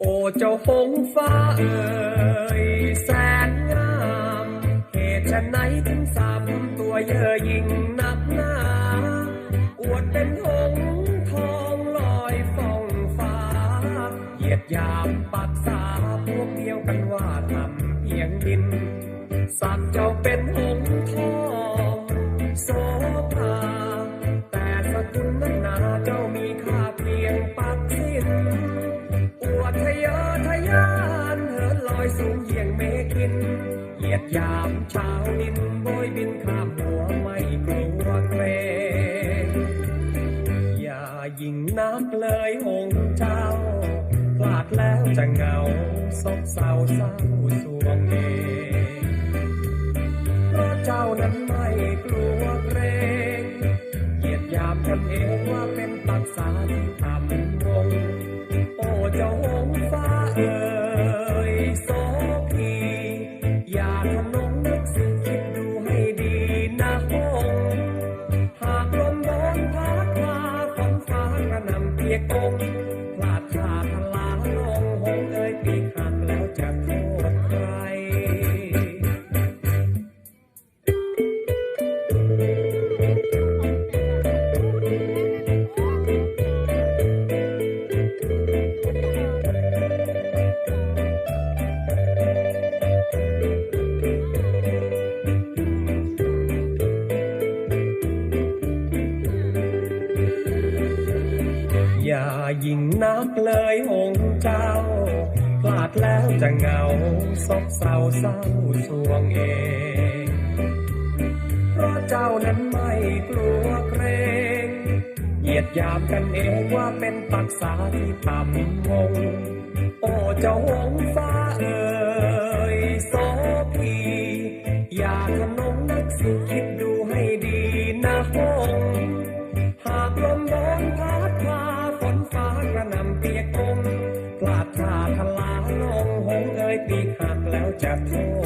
โอ้เจ้าหงฟ้าเอ่ยแสนงามเหตุฉะไหนถึงสามตัวเย่อหยิ่งนักหนาอวดเป็นหงทองลอยฟ้องฟ้า เหยียดยามปักษาพวกเดียวกันว่าทำเพียงดินสักเจ้าเป็นหงทอง สูงเยี่ยงเมฆิน เหยียดยามชาวดินโบยบินข้ามหัวไม่กลัวเกรงอย่ายิงนักเลยองค์เจ้า พลาดแล้วจะเหงาซบเศร้าเศร้าสวงเองเพราะเจ้านั้น อย่าทำนงนึกสิคิดดูให้ดีนะหงหากลมโดนพัดพาฝนฟ้ากระหนำเปียกอง ย่ายิ่งนักเลยองค์เจ้า พลาดแล้วจะเหงาซบเศร้าเศร้าสวงเอง เพราะเจ้านั้นไม่กลัวเกรงเหยียดยามกันเองว่าเป็นปักษาที่ต่ำวง โอ้เจ้าหงฟ้าเอ่ยโสภีอย่าทำน ท่า